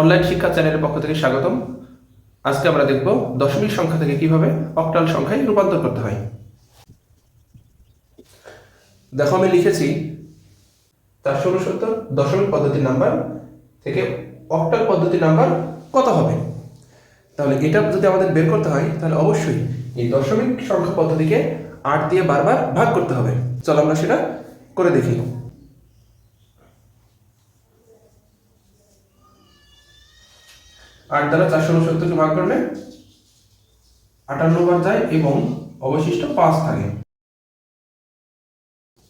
Online শিক্ষা চ্যানেলের পক্ষ থেকে স্বাগতম। আজকে আমরা দেখব দশমিক সংখ্যা থেকে কীভাবে অক্টাল সংখ্যায় রূপান্তর করতে হয়। দেখো, আমি লিখেছি চারশো উনসত্তর দশমিক পদ্ধতির নাম্বার থেকে অক্টাল পদ্ধতির নাম্বার কত হবে? তাহলে এটা যদি আমাদের বের করতে হয়, তাহলে অবশ্যই এই দশমিক সংখ্যা পদ্ধতিকে আট দিয়ে বারবার ভাগ করতে হবে। চলো আমরা সেটা করে দেখি। আট দ্বারা চারশো উনসত্তরকে ভাগ করলে আটান্ন বার যায় এবং অবশিষ্ট পাঁচ থাকে।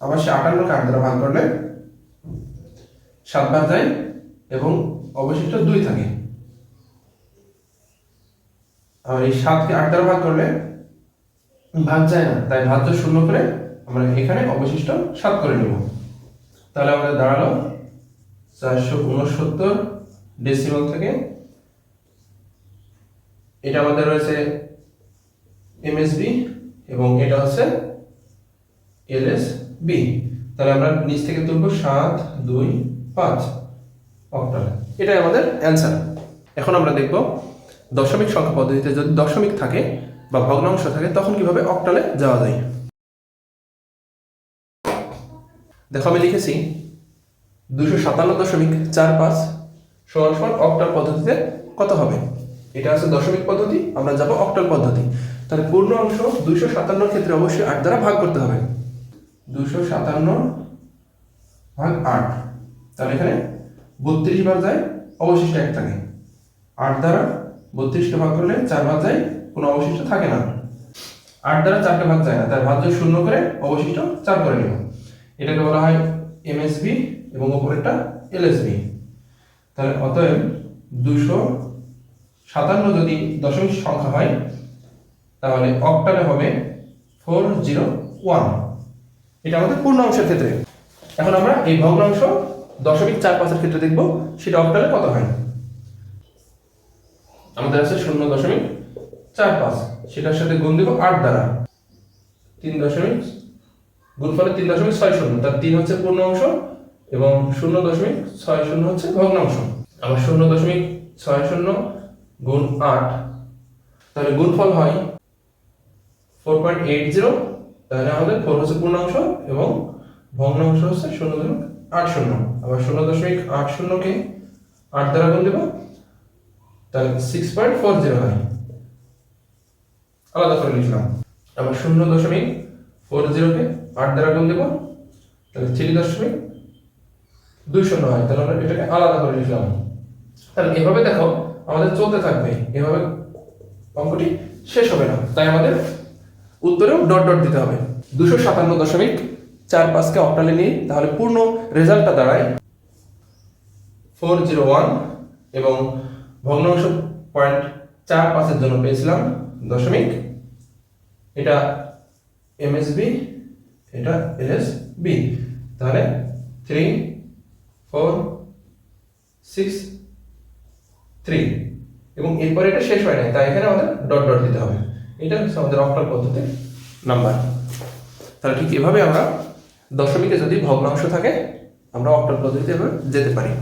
আবার সে আটান্নকে আট দ্বারা ভাগ করলে সাতবার যায় এবং অবশিষ্ট দুই থাকে। আর এই সাতকে আট দ্বারা ভাগ করলে ভাগ যায় না। তাই ভাজ্য শূন্য করে আমরা এখানে অবশিষ্ট সাত করে নেব। তাহলে আমাদের দাঁড়াল চারশো উনসত্তর ডেসিমাল থেকে এটা আমাদের রয়েছে এমএসবি এবং এটা হচ্ছে এলএসবি তাহলে আমরা নিচ থেকে তুলব সাত, দুই, পাঁচ অক্টাল এটাই আমাদের অ্যান্সার এখন আমরা দেখব দশমিক সংখ্যা পদ্ধতিতে যদি দশমিক থাকে বা ভগ্নাংশ থাকে, তখন কীভাবে অক্টালে যাওয়া যায়? দেখো, আমি লিখেছি দুশো সাতান্ন দশমিক চার পাঁচ সমান সমান অক্টাল পদ্ধতিতে কত হবে? এটা আছে দশমিক পদ্ধতি, আমরা যাব অক্টাল পদ্ধতি। তাহলে পূর্ণ অংশ দুইশো সাতান্নর ক্ষেত্রে অবশ্যই আট দ্বারা ভাগ করতে হবে। দুশো সাতান্ন ভাগ আট, তাহলে এখানে বত্রিশ বার যায়, অবশিষ্ট এক থাকে। আট দ্বারা বত্রিশকে ভাগ করলে চার ভাগ যায়, কোনো অবশিষ্ট থাকে না। আট দ্বারা চারটে ভাগ যায় না, তার ভাজ্য শূন্য করে, অবশিষ্ট চার করে নেব এটাকে বলা হয় এমএসবি এবং ওপরেরটা এলএসবি। তাহলে অতএব দুশো সাতান্ন যদি দশমিক সংখ্যা হয়, তাহলে অক্টালে হবে ফোর জিরো ওয়ান। এটা আমাদের পূর্ণাংশের ক্ষেত্রে। এখন আমরা এই ভগ্নাংশ দশমিক চার পাঁচের ক্ষেত্রে দেখব, সেটা অক্টালে কত হয়? আমাদের আছে শূন্য দশমিক চার পাঁচ। সেটার সাথে গুণ দিব আট দ্বারা। তিন দশমিক গুণফলে তিন দশমিক ছয় শূন্য, তার তিন হচ্ছে পূর্ণ অংশ এবং শূন্য দশমিক ছয় শূন্য হচ্ছে ভগ্নাংশ। আবার শূন্য দশমিক ছয় শূন্য গুণ আট, তাহলে গুণফল হয় ফোর পয়েন্ট এইট জিরো তাহলে আমাদের ফোর হচ্ছে পূর্ণাংশ এবং ভগ্নাংশ হচ্ছে শূন্য দশমিক আট শূন্য। আবার শূন্য দশমিক আট শূন্যকে আট দ্বারা গুণ দেবো, তাহলে সিক্স পয়েন্ট ফোর জিরো হয়। আলাদা করে লিখলাম। আবার শূন্য দশমিক ফোর জিরোকে আট দ্বারা গুণ দেবো, তাহলে থ্রি দশমিক দুই শূন্য হয়। তাহলে আমরা এটাকে আলাদা করে লিখলাম। তাহলে এভাবে দেখো আমাদের চলতে থাকবে। এভাবে অঙ্কটি শেষ হবে না। তাই আমাদের উত্তরেও ডট ডট দিতে হবে। দুশো সাতান্ন দশমিক চার পাঁচকে অক্টালে নিয়ে তাহলে পূর্ণ রেজাল্টটা দাঁড়ায় ফোর জিরো ওয়ান এবং ভগ্নাংশ পয়েন্ট চার পাঁচের জন্য পেয়েছিলাম দশমিক এটা এমএসবি, এটা এলএসবি। তাহলে থ্রি ফোর সিক্স থ্রি এবং এরপরে এটা শেষ হয় নাই, তাই এখানে আমাদের ডট ডট দিতে হবে। এটা হচ্ছে আমাদের অক্টাল পদ্ধতির নাম্বার তাহলে ঠিক এভাবে আমরা দশমিকে যদি ভগ্নাংশ থাকে, আমরা অক্টাল পদ্ধতিতে এভাবে যেতে পারি।